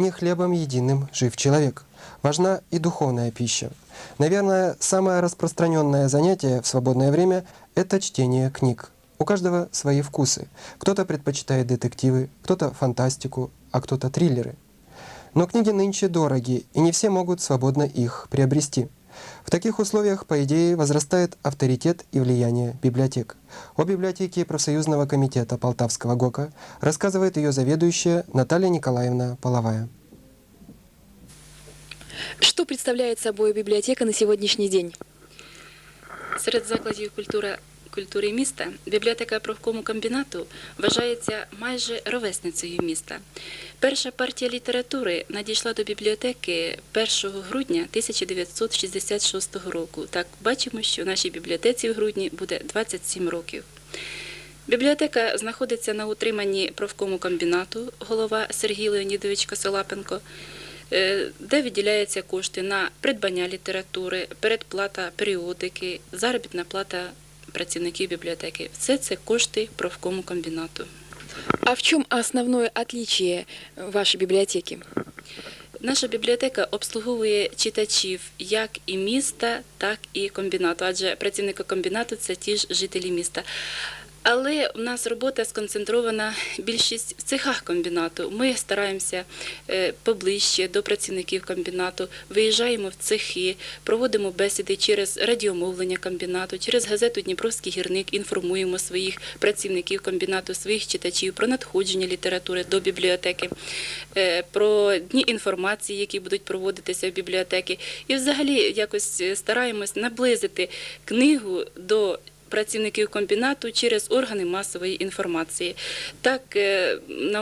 не хлебом единым жив человек. Важна и духовная пища. Наверное, самое распространенное занятие в свободное время – это чтение книг. У каждого свои вкусы. Кто-то предпочитает детективы, кто-то фантастику, а кто-то триллеры. Но книги нынче дороги, и не все могут свободно их приобрести. В таких условиях, по идее, возрастает авторитет и влияние библиотек. О библиотеке профсоюзного комитета Полтавского ГОКа рассказывает ее заведующая Наталья Николаевна Половая. Что представляет собой библиотека на сегодняшний день? Серед закладів культури міста бібліотека профкому комбінату вважається майже ровесницею міста. Перша партія літератури надійшла до бібліотеки 1 грудня 1966 року. Так бачимо, що нашій бібліотеці в грудні буде 27 років. Бібліотека знаходиться на утриманні профкому комбінату, голова Сергій Леонідович Косолапенко, е, де виділяються кошти на придбання літератури, передплата періодики, заробітна плата працівників бібліотеки. Все це кошти профкому комбінату. А в чем основное отличие вашей библиотеки? Наша бібліотека обслуговує читачів як і міста, так і комбінату, адже працівники комбінату це ті ж жителі міста. Але у нас робота сконцентрована більшість в цехах комбінату. Ми стараємося е, поближче до працівників комбінату, виїжджаємо в цехи, проводимо бесіди через радіомовлення комбінату, через газету Дніпровський гірник інформуємо своїх працівників комбінату, своїх читачів про надходження літератури до бібліотеки, е, про дні інформації, які будуть проводитися в бібліотеки. І взагалі якось е, стараємось наблизити книгу до працівників комбінату через органи масової інформації. Так, е,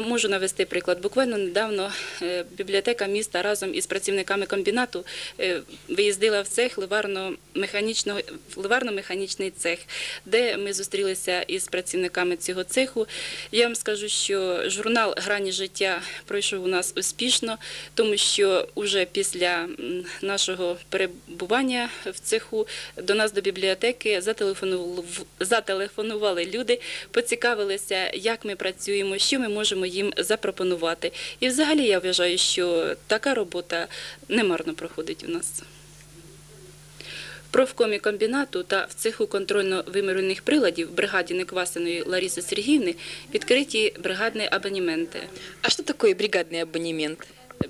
можу навести приклад. Буквально недавно е, бібліотека міста разом із працівниками комбінату е, виїздила в цех ливарно-механічного в ливарно-механічний цех, де ми зустрілися із працівниками цього цеху. Я вам скажу, що журнал Грані життя пройшов у нас успішно, тому що уже після нашого перебування в цеху до нас до бібліотеки зателефонували люди, поцікавилися, як ми працюємо, що ми можемо їм запропонувати. І взагалі я вважаю, що така робота немарно проходить у нас. Профкомі комбінату та в цеху контрольно-вимірювальних приладів бригаді Неквасиної Лариси Сергіївни відкриті бригадні абонементи. А что такое бригадный абонемент?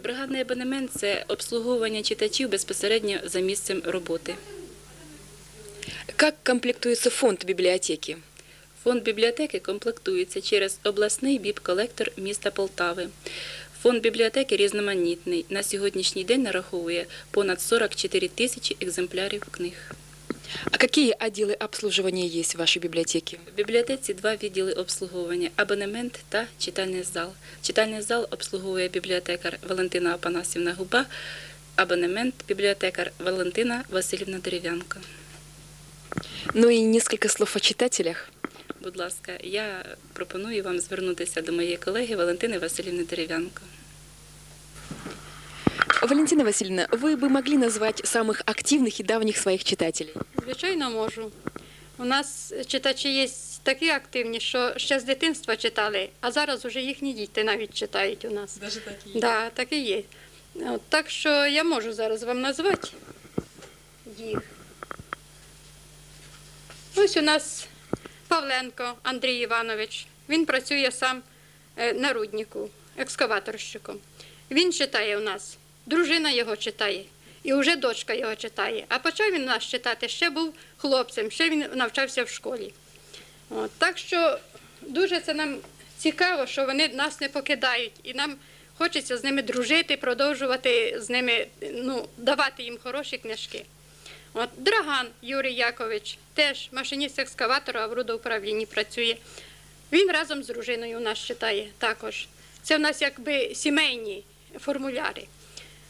Бригадний абонемент це обслуговування читачів безпосередньо за місцем роботи. Как комплектуется фонд библиотеки? Фонд бібліотеки комплектується через обласний біб-колектор міста Полтави. Фонд бібліотеки різноманітний. На сьогоднішній день нараховує понад 44 тисячі екземплярів книг. А какие отделы обслуживания есть в вашей библиотеке? В бібліотеці два відділи обслуговування абонемент та читальний зал. Читальний зал обслуговує бібліотекар Валентина Апанасівна Губа, абонемент бібліотекар Валентина Васильівна Дерев'янко. Ну и несколько слов о читателях Будь ласка, я пропоную вам звернутися до моєї колеги Валентини Васильівни Дерев'янко. Валентина Васильевна, вы бы могли назвать самых активных и давних своих читателей? Звичайно, можу. У нас читачі є такі активні, що ще з дитинства читали, а зараз уже їхні діти навіть читають у нас. Даже такие. Да, так і є. От, так що я можу зараз вам назвати їх. Ось у нас Павленко Андрій Іванович. Він працює сам е, на руднику, екскаваторщиком. Він читає у нас, дружина його читає, і вже дочка його читає. А почав він у нас читати, ще був хлопцем, ще він навчався в школі. От, так що дуже це нам цікаво, що вони нас не покидають, і нам хочеться з ними дружити, продовжувати з ними, ну, давати їм хороші книжки. От Драган Юрій Якович, теж машиніст екскаватора, в рудоуправлінні працює. Він разом з дружиною у нас читає також. Це в нас якби сімейні формуляри.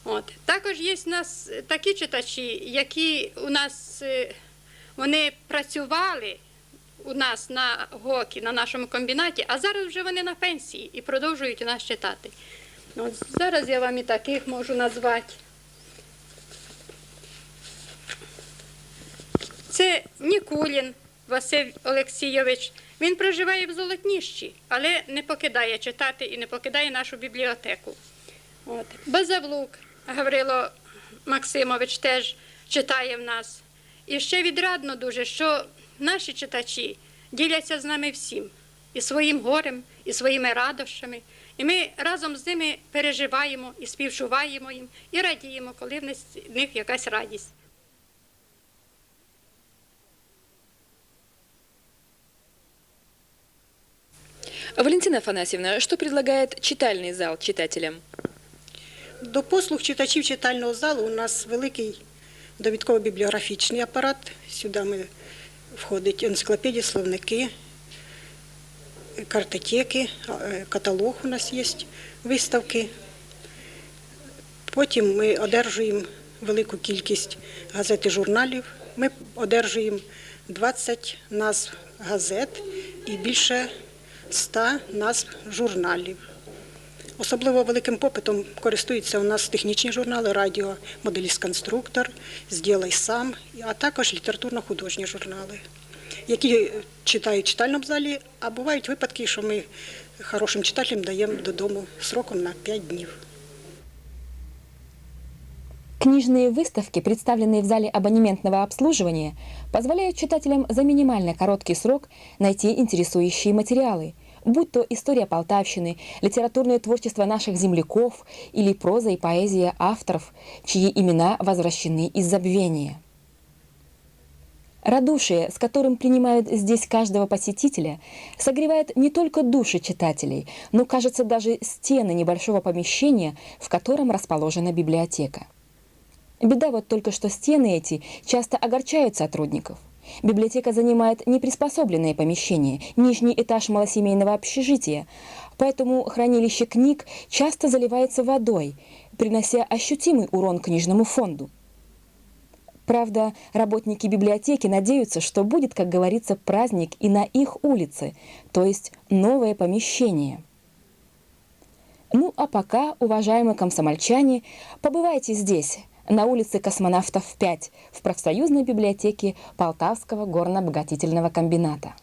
От. Також є в нас такі читачі, які у нас е, вони працювали у нас на ГОКі, на нашому комбінаті, а зараз вже вони на пенсії і продовжують нас читати. От зараз я вам і таких можу назвати. Це Нікулін Василь Олексійович. Він проживає в Золотніщі, але не покидає читати і не покидає нашу бібліотеку. От. Безевлук Гаврило Максимович теж читає в нас. І ще відрадно дуже, що наші читачі діляться з нами всім. І своїм горем, і своїми радощами. І ми разом з ними переживаємо і співчуваємо їм, і радіємо, коли в них якась радість. Валентина Афанасьевна, что предлагает читальный зал читателям? До послуг читачів читального залу у нас великий довідково-бібліографічний апарат. Сюди ми входить енциклопедії, словники, картотеки, е, каталог у нас є, виставки. Потім ми одержуємо велику кількість газет і журналів. Ми одержуємо 20 назв газет і більше 100 назв журналів. Особливо великим попитом користуються у нас технічні журнали, радіо, моделіст-конструктор, «Зділай сам, а також літературно-художні журнали, які читають в читальному залі, а бувають випадки, що ми хорошим читателям даємо додому сроком на 5 днів. Книжные выставки, представленные в зале абонементного обслуживания, позволяют читателям за минимально короткий срок найти интересующие материалы, будь то история Полтавщины, литературное творчество наших земляков или проза и поэзия авторов, чьи имена возвращены из забвения. Радушие, с которым принимают здесь каждого посетителя, согревает не только души читателей, но, кажется, даже стены небольшого помещения, в котором расположена библиотека. Беда вот только, что стены эти часто огорчают сотрудников. Библиотека занимает неприспособленное помещение, нижний этаж малосемейного общежития, поэтому хранилище книг часто заливается водой, принося ощутимый урон книжному фонду. Правда, работники библиотеки надеются, что будет, как говорится, праздник и на их улице, то есть новое помещение. Ну а пока, уважаемые комсомольчане, побывайте здесь, на улице Космонавтов 5, в профсоюзной библиотеке Полтавского горно-обогатительного комбината.